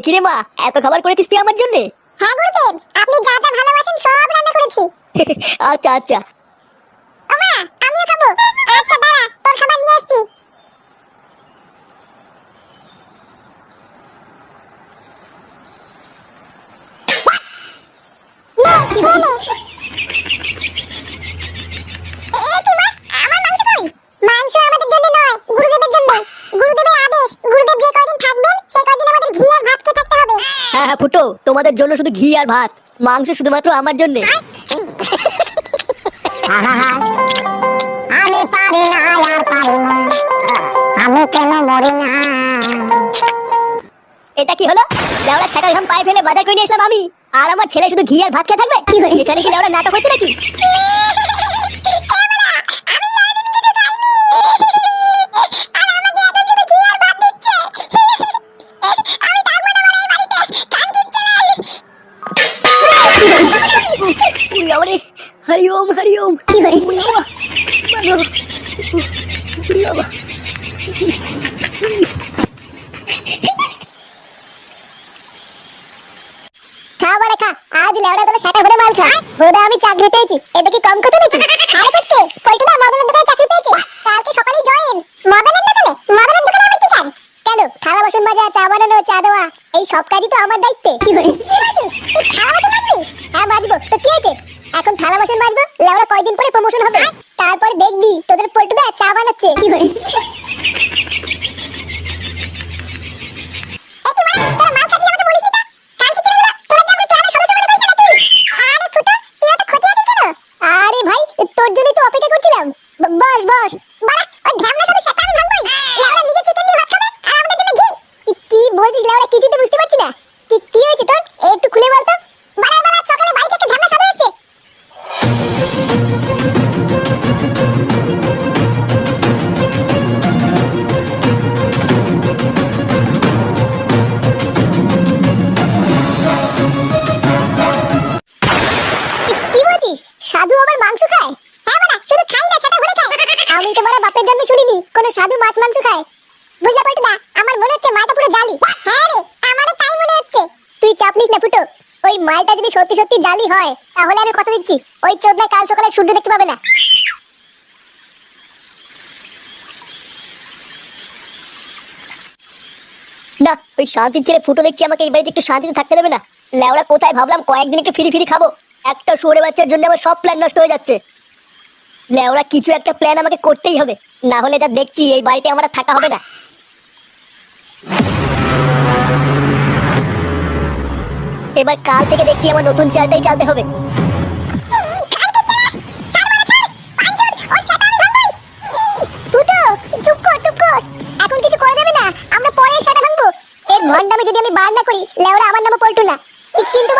কিরে মা এত খাবার করেছিস তুই আমার জন্য? হ্যাঁ গুরুদেব আপনি যা যা ভালোবাসেন সব রান্না করেছি। আচ্ছা আচ্ছা। ওমা আমিও খাব। আচ্ছা দাঁড়া তোর খাবার নিয়ে আসছি। নে, খেয়ে নে। হ্যাঁ হ্যাঁ ফুটো তোমাদের জন্য শুধু ঘি আর ভাত। মাংস শুধুমাত্র আমার জন্য। আমি পারি না আর পারি না। আমি কেন মরি না? এটা কি হলো? লেওড়া সেটার ঘাম পায়ে ফেলে বাজার করে নিয়ে এসলাম আমি। আর আমার ছেলে শুধু ঘি আর ভাত খেয়ে থাকবে? এখানে কি লেওড়া নাটক হচ্ছে নাকি? বাবারে, হরি ওম হরি ওম। খা বারে খা আজ লেওড়া তোর সাটা ভরে মাল খা বোধা আমি চাকরি পেয়েছি এটা কি কম কথা নাকি? আরে পটকে পল্টু না মদনের দোকানে চাকরি পেয়েছে। কালকে সকালেই জয়েন মদনের দোকানে মদনের দোকানে আমার কি কাজ কেন? থালা বাসন মাজা চা বানানো চা দেওয়া এই সব কাজই তো আমার চা বানাচ্ছে। কি করে? আরে ভাই তোর জন্যই তো অপেক্ষা করছিলাম। বস বস। সাধু আবার মাংস খায়? হ্যাঁ বাড়া শুধু খাই না, সেটা ভরে খায় আমি তো বড় বাপের জন্মে শুনিনি, কোন সাধু মাছ মাংস খায়। বুঝলা পল্টুদা, আমার মনে হচ্ছে মাটা পুরো জালি। হ্যাঁ রে, আমারও তাই মনে হচ্ছে। তুই চাপ নিস না ফুটো, ওই মালটা যদি সত্যি সত্যি জালি হয়, তাহলে আমি কথা দিচ্ছি। ওই চোদনা কাল সকালে সূর্য দেখতে পাবে না। না, ওই শান্তির ছেলে ফুটো দেখছি আমাকে এই বাড়িতে একটু শান্তিতে থাকতে দেবে না। লেওড়া কোথায়? ভাবলাম কয়েকদিন একটু ফিরি ফিরি খাব। একটা শুয়োরে বাচ্চার জন্য আমার সব প্ল্যান নষ্ট হয়ে যাচ্ছে। লেওড়া কিছু একটা প্ল্যান আমাকে করতেই হবে। না হলে যা দেখছি, এই বাড়িতে আমার থাকা হবে না। এবার কাল থেকে দেখছি আমার নতুন চালটাই চালতে হবে। এখন কিছু যদি আমি বার না করি লেওরা আমার নামে পল্টু না। কিন্তু